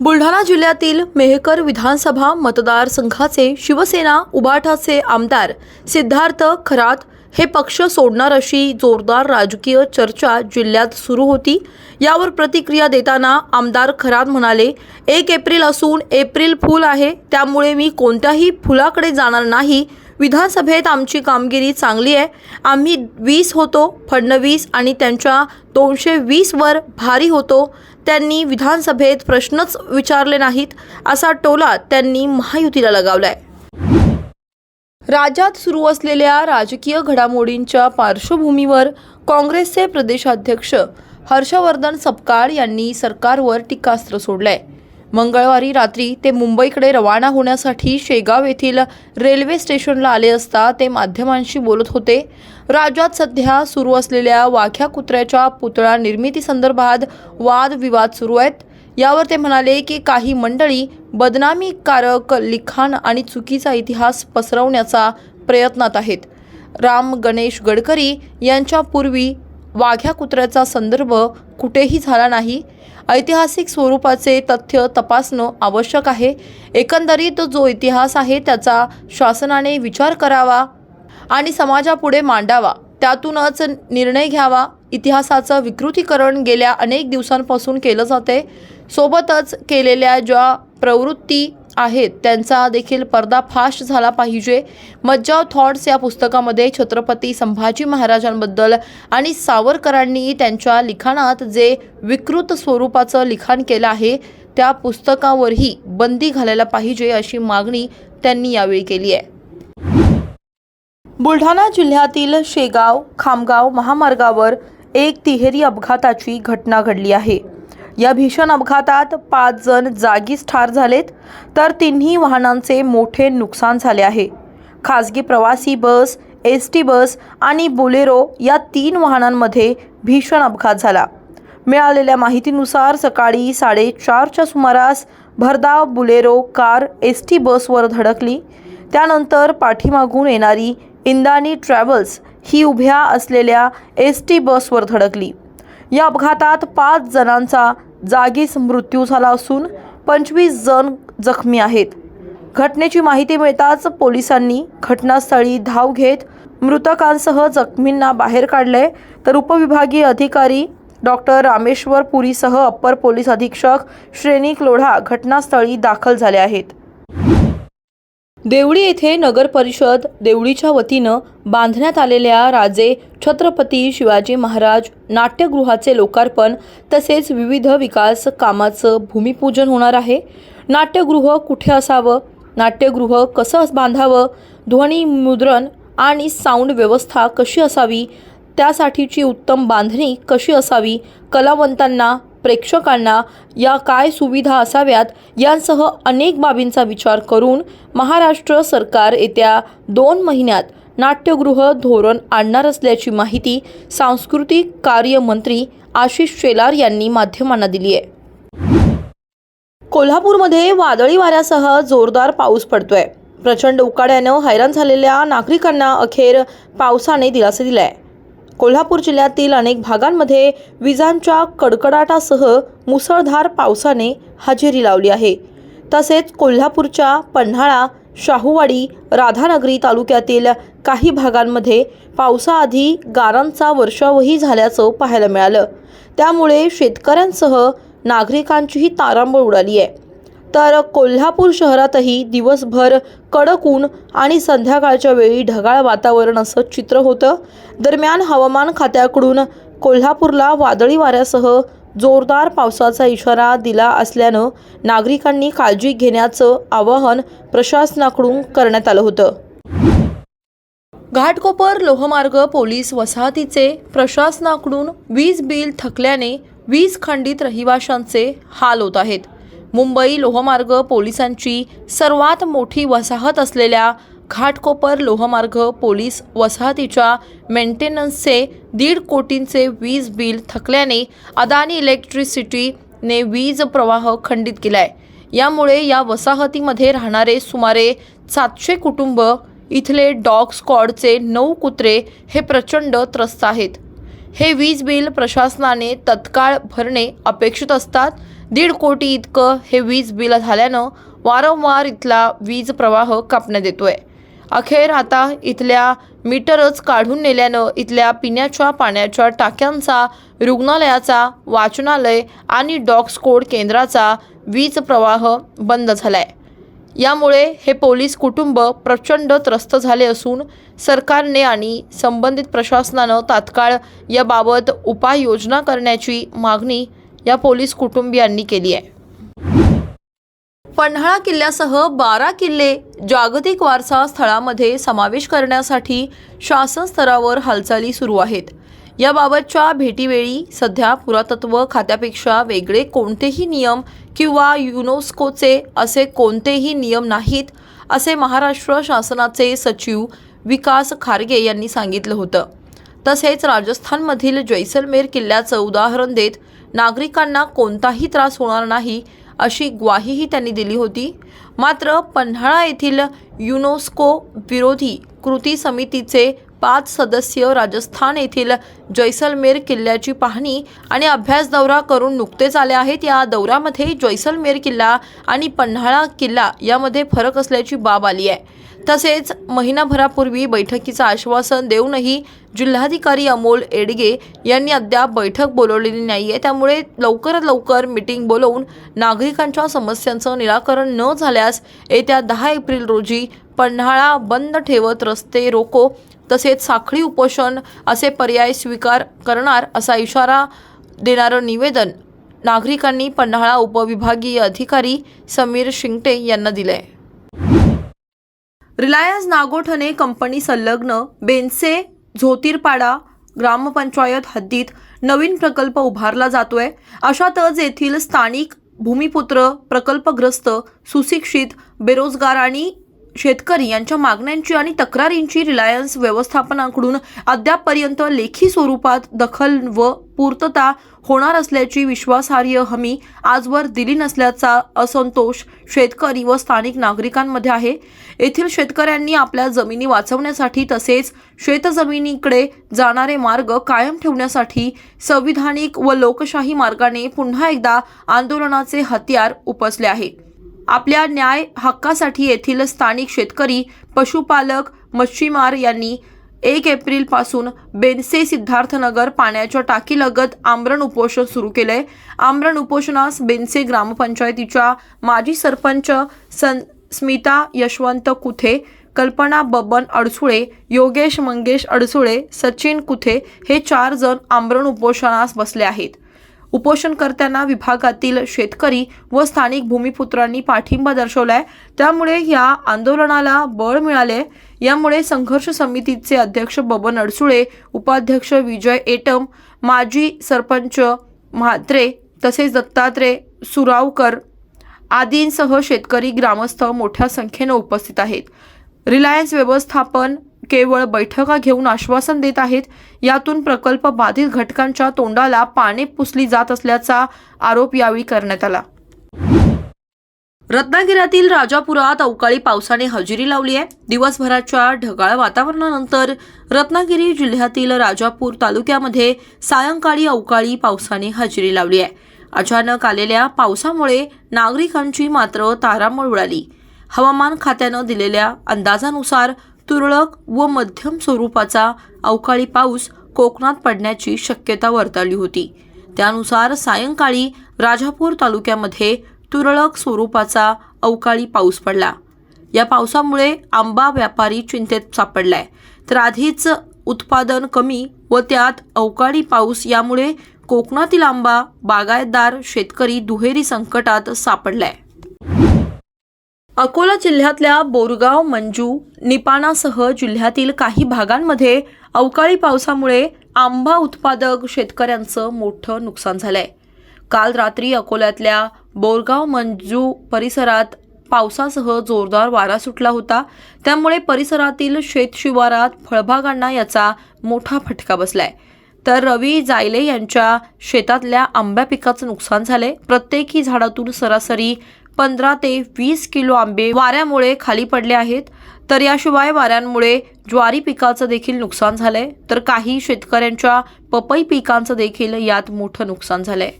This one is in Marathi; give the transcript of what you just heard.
बुलढाणा जिल्ह्यातील मेहकर विधानसभा मतदारसंघाचे शिवसेना उबाठाचे आमदार सिद्धार्थ खरात हे पक्ष सोडणार अशी जोरदार राजकीय चर्चा जिल्ह्यात सुरू होती. यावर प्रतिक्रिया देताना आमदार खरात म्हणाले एक एप्रिल असून एप्रिल फूल आहे त्यामुळे मी कोणत्याही फुलाकडे जाणार नाही. विधानसभेत आमची कामगिरी चांगली आहे. आम्ही वीस होतो फडणवीस आणि त्यांच्या दोनशे वीसवर भारी होतो. त्यांनी विधानसभेत प्रश्नच विचारले नाहीत असा टोला त्यांनी महायुतीला लगावलाय. राज्यात सुरू असलेल्या राजकीय घडामोडींच्या पार्श्वभूमीवर काँग्रेसचे प्रदेशाध्यक्ष हर्षवर्धन सपकाळ यांनी सरकारवर टीकास्त्र सोडलंय. मंगळवारी रात्री ते मुंबईकडे रवाना होण्यासाठी शेगाव येथील रेल्वे स्टेशनला आले असता ते माध्यमांशी बोलत होते. राज्यात सध्या सुरू असलेल्या वाघ्या कुत्र्याच्या पुतळा निर्मितीसंदर्भात वादविवाद सुरू आहेत. यावर ते म्हणाले की काही मंडळी बदनामीकारक लिखाण आणि चुकीचा इतिहास पसरवण्याचा प्रयत्नात आहेत. राम गणेश गडकरी यांच्यापूर्वी वाघ्या कुत्र्याचा संदर्भ कुठेही झाला नाही. ऐतिहासिक स्वरूपाचे तथ्य तपासणं आवश्यक आहे. एकंदरीत जो इतिहास आहे त्याचा शासनाने विचार करावा आणि समाजापुढे मांडावा. त्यातूनच निर्णय घ्यावा. इतिहासाचं विकृतीकरण गेल्या अनेक दिवसांपासून केलं जाते. सोबतच केलेल्या ज्या प्रवृत्ती आहेत. त्यांचा देखील पर्दाफाश झाला पाहिजे. मज्जाव थॉट्स या पुस्तकामध्ये छत्रपती संभाजी महाराजांबद्दल आणि सावरकरांनी त्यांच्या लिखाणात जे विकृत स्वरूपाचं लिखाण केलं आहे त्या पुस्तकावरही बंदी घालायला पाहिजे अशी मागणी त्यांनी यावेळी केली आहे. बुलढाणा जिल्ह्यातील शेगाव खामगाव महामार्गावर एक तिहेरी अपघाताची घटना घडली आहे. या भीषण अपघातात पाच जण जागीच ठार झालेत तर तिन्ही वाहनांचे मोठे नुकसान झाले आहे. खासगी प्रवासी बस एस टी बस आणि बोलेरो या तीन वाहनांमध्ये भीषण अपघात झाला. मिळालेल्या माहितीनुसार सकाळी साडेचारच्या सुमारास भरधाव बुलेरो कार एस टी बसवर धडकली. त्यानंतर पाठीमागून येणारी इंदानी ट्रॅव्हल्स ही उभ्या असलेल्या एस टी बसवर धडकली. या अपघातात पाच जणांचा जागीच मृत्यू झाला असून पंचवीस जण जखमी आहेत. घटनेची माहिती मिळताच पोलिसांनी घटनास्थळी धाव घेत मृतकांसह जखमींना बाहेर काढले तर उपविभागीय अधिकारी डॉक्टर रामेश्वर पुरीसह अप्पर पोलीस अधीक्षक श्रेणी लोढा घटनास्थळी दाखल झाले आहेत. देवळी येथे नगर परिषद देवळीच्या वतीनं बांधण्यात आलेल्या राजे छत्रपती शिवाजी महाराज नाट्यगृहाचे लोकार्पण तसेच विविध विकास कामाचं भूमिपूजन होणार आहे. नाट्यगृह कुठे असावं? नाट्यगृह कसं बांधावं? ध्वनी मुद्रण आणि साऊंड व्यवस्था कशी असावी? त्यासाठीची उत्तम बांधणी कशी असावी? कलावंतांना प्रेक्षकांना या काय सुविधा असाव्यात यांसह अनेक बाबींचा विचार करून महाराष्ट्र सरकार येत्या दोन महिन्यात नाट्यगृह धोरण आणणार असल्याची माहिती सांस्कृतिक कार्य मंत्री आशिष शेलार यांनी माध्यमांना दिली आहे. कोल्हापूरमध्ये वादळी वाऱ्यासह जोरदार पाऊस पडतोय. प्रचंड उकाड्यानं हैराण झालेल्या नागरिकांना अखेर पावसाने दिलासा दिलाय. कोल्हापूर जिल्ह्यातील अनेक भागांमध्ये विजांच्या कडकडाटासह मुसळधार पावसाने हजेरी लावली आहे. तसेच कोल्हापूरच्या पन्हाळा शाहूवाडी राधानगरी तालुक्यातील काही भागांमध्ये पावसाआधी गारांचा वर्षावही झाल्याचं पाहायला मिळालं. त्यामुळे शेतकऱ्यांसह नागरिकांचीही तारांबळ उडाली आहे. तर कोल्हापूर शहरातही दिवसभर कडक ऊन आणि संध्याकाळच्या वेळी ढगाळ वातावरण असं चित्र होतं. दरम्यान हवामान खात्याकडून कोल्हापूरला वादळी वाऱ्यासह जोरदार पावसाचा इशारा दिला असल्यानं नागरिकांनी काळजी घेण्याचं आवाहन प्रशासनाकडून करण्यात आलं होतं. घाटकोपर लोहमार्ग पोलीस वसाहतीचे प्रशासनाकडून वीज बिल थकल्याने वीज खंडित रहिवाशांचे हाल होत आहेत. मुंबई लोहमार्ग पोलिसांची सर्वात मोठी वसाहत असलेल्या घाटकोपर लोहमार्ग पोलीस वसाहतीच्या मेंटेनन्सचे दीड कोटींचे वीज बिल थकल्याने अदानी इलेक्ट्रिसिटीने वीज प्रवाह खंडित केलाय. यामुळे या वसाहतीमध्ये राहणारे सुमारे सातशे कुटुंब इथले डॉग स्कॉडचे नऊ कुत्रे हे प्रचंड त्रस्त आहेत. हे वीज बिल प्रशासनाने तत्काळ भरणे अपेक्षित असतात. दीड कोटी इतकं हे वीज बिल झाल्यानं वारंवार इथला वीज प्रवाह कापण्यात येतोय. अखेर आता इथल्या मीटरच काढून नेल्यानं इथल्या पिण्याच्या पाण्याच्या टाक्यांचा रुग्णालयाचा वाचनालय आणि डॉग्स कोड केंद्राचा वीज प्रवाह बंद झाला आहे यामुळे हे पोलीस कुटुंब प्रचंड त्रस्त झाले असून सरकारने आणि संबंधित प्रशासनानं तात्काळ याबाबत उपाययोजना करण्याची मागणी या पोलीस कुटुंबियांनी केली आहे. पन्हाळा किल्ल्यासह बारा किल्ले जागतिक वारसा स्थळामध्ये समावेश करण्यासाठी शासन स्तरावर हालचाली सुरू आहेत. याबाबतच्या भेटीवेळी सध्या पुरातत्व खात्यापेक्षा वेगळे कोणतेही नियम किंवा युनेस्कोचे असे कोणतेही नियम नाहीत असे महाराष्ट्र शासनाचे सचिव विकास खारगे यांनी सांगितलं होतं. तसेच राजस्थानमधील जैसलमेर किल्ल्याचं उदाहरण देत नागरिकांना कोणताही त्रास होणार नाही अशी ग्वाहीही त्यांनी दिली होती. मात्र पन्हाळा येथील युनेस्को विरोधी कृती समितीचे पाच सदस्य राजस्थान येथील जैसलमेर किल्ल्याची पाहणी आणि अभ्यास दौरा करून नुकतेच आले आहेत. या दौऱ्यामध्ये जैसलमेर किल्ला आणि पन्हाळा किल्ला यामध्ये फरक असल्याची बाब आली आहे. तसेच महिनाभरापूर्वी बैठकीचं आश्वासन देऊनही जिल्हाधिकारी अमोल एडगे यांनी अद्याप बैठक बोलवलेली नाही आहे. त्यामुळे लवकरात लवकर मिटिंग बोलवून नागरिकांच्या समस्यांचं निराकरण न झाल्यास येत्या दहा एप्रिल रोजी पन्हाळा बंद ठेवत रस्ते रोको तसेच साखळी उपोषण असे पर्याय स्वीकार करणार असा इशारा देणारं निवेदन नागरिकांनी पन्हाळा उपविभागीय अधिकारी समीर शिंगटे यांना दिले रिलायन्स नागोठणे कंपनी संलग्न बेनसे झोतीरपाडा ग्रामपंचायत हद्दीत नवीन प्रकल्प उभारला जातोय. अशातच येथील स्थानिक भूमिपुत्र प्रकल्पग्रस्त सुशिक्षित बेरोजगार आणि शेतकरी यांच्या मागण्यांची आणि तक्रारींची रिलायन्स व्यवस्थापनाकडून अद्यापपर्यंत लेखी स्वरूपात दखल व पूर्तता होणार असल्याची विश्वासार्ह हमी आजवर दिली नसल्याचा असंतोष शेतकरी व स्थानिक नागरिकांमध्ये आहे. येथील शेतकऱ्यांनी आपल्या जमिनी वाचवण्यासाठी तसेच शेतजमिनीकडे जाणारे मार्ग कायम ठेवण्यासाठी संविधानिक व लोकशाही मार्गाने पुन्हा एकदा आंदोलनाचे हत्यार उपसले आहे. आपल्या न्याय हक्कासाठी येथील स्थानिक शेतकरी पशुपालक मच्छीमार यांनी एक एप्रिलपासून बेनसे सिद्धार्थनगर पाण्याच्या टाकीलगत आमरण उपोषण सुरू केलंय. आमरण उपोषणास बेनसे ग्रामपंचायतीच्या माजी सरपंच सन स्मिता यशवंत कुथे कल्पना बबन अडसुळे योगेश मंगेश अडसुळे सचिन कुथे हे चार जण आमरण उपोषणास बसले आहेत. उपोषणकर्त्यांना विभागातील शेतकरी व स्थानिक भूमिपुत्रांनी पाठिंबा दर्शवलाय. त्यामुळे या आंदोलनाला बळ मिळाले यामुळे संघर्ष समितीचे अध्यक्ष बबन अडसुळे उपाध्यक्ष विजय एटम माजी सरपंच म्हात्रे तसेच दत्तात्रय सुरावकर आदींसह शेतकरी ग्रामस्थ मोठ्या संख्येनं उपस्थित आहेत. रिलायन्स व्यवस्थापन केवळ बैठका घेऊन आश्वासन देत आहेत. यातून प्रकल्प बाधित घटकांच्या तोंडाला पाने पुसली जात असल्याचा आरोप यावेळी करण्यात आला. रत्नागिऱ्यातील राजापुरात अवकाळी पावसाने हजेरी लावली आहे. दिवसभराच्या ढगाळ वातावरणानंतर रत्नागिरी जिल्ह्यातील राजापूर तालुक्यामध्ये सायंकाळी अवकाळी पावसाने हजेरी लावली आहे. अचानक आलेल्या पावसामुळे नागरिकांची मात्र तारांबळ उडाली. हवामान खात्यानं दिलेल्या अंदाजानुसार तुरळक व मध्यम स्वरूपाचा अवकाळी पाऊस कोकणात पडण्याची शक्यता वर्तवली होती. त्यानुसार सायंकाळी राजापूर तालुक्यामध्ये तुरळक स्वरूपाचा अवकाळी पाऊस पडला. या पावसामुळे आंबा व्यापारी चिंतेत सापडलाय. तर आधीच उत्पादन कमी व त्यात अवकाळी पाऊस यामुळे कोकणातील आंबा बागायतदार शेतकरी दुहेरी संकटात सापडलाय. अकोला जिल्ह्यातल्या बोरगाव मंजू निपाणासह जिल्ह्यातील काही भागांमध्ये अवकाळी पावसामुळे आंबा उत्पादक शेतकऱ्यांचं मोठं नुकसान झालंय. काल रात्री अकोल्यातल्या बोरगाव मंजू परिसरात पावसासह जोरदार वारा सुटला होता. त्यामुळे परिसरातील शेतशिवारात फळबागांना याचा मोठा फटका बसलाय. तर रवी जायले यांच्या शेतातल्या आंब्या पिकाचं नुकसान झालंय. प्रत्येकी झाडातून सरासरी पंधरा ते वीस किलो आंबे वाऱ्यामुळे खाली पडले आहेत. तर याशिवाय वाऱ्यांमुळे ज्वारी पिकाचं देखील नुकसान झालंय. तर काही शेतकऱ्यांच्या पपई पिकांचं देखील यात मोठं नुकसान झालंय.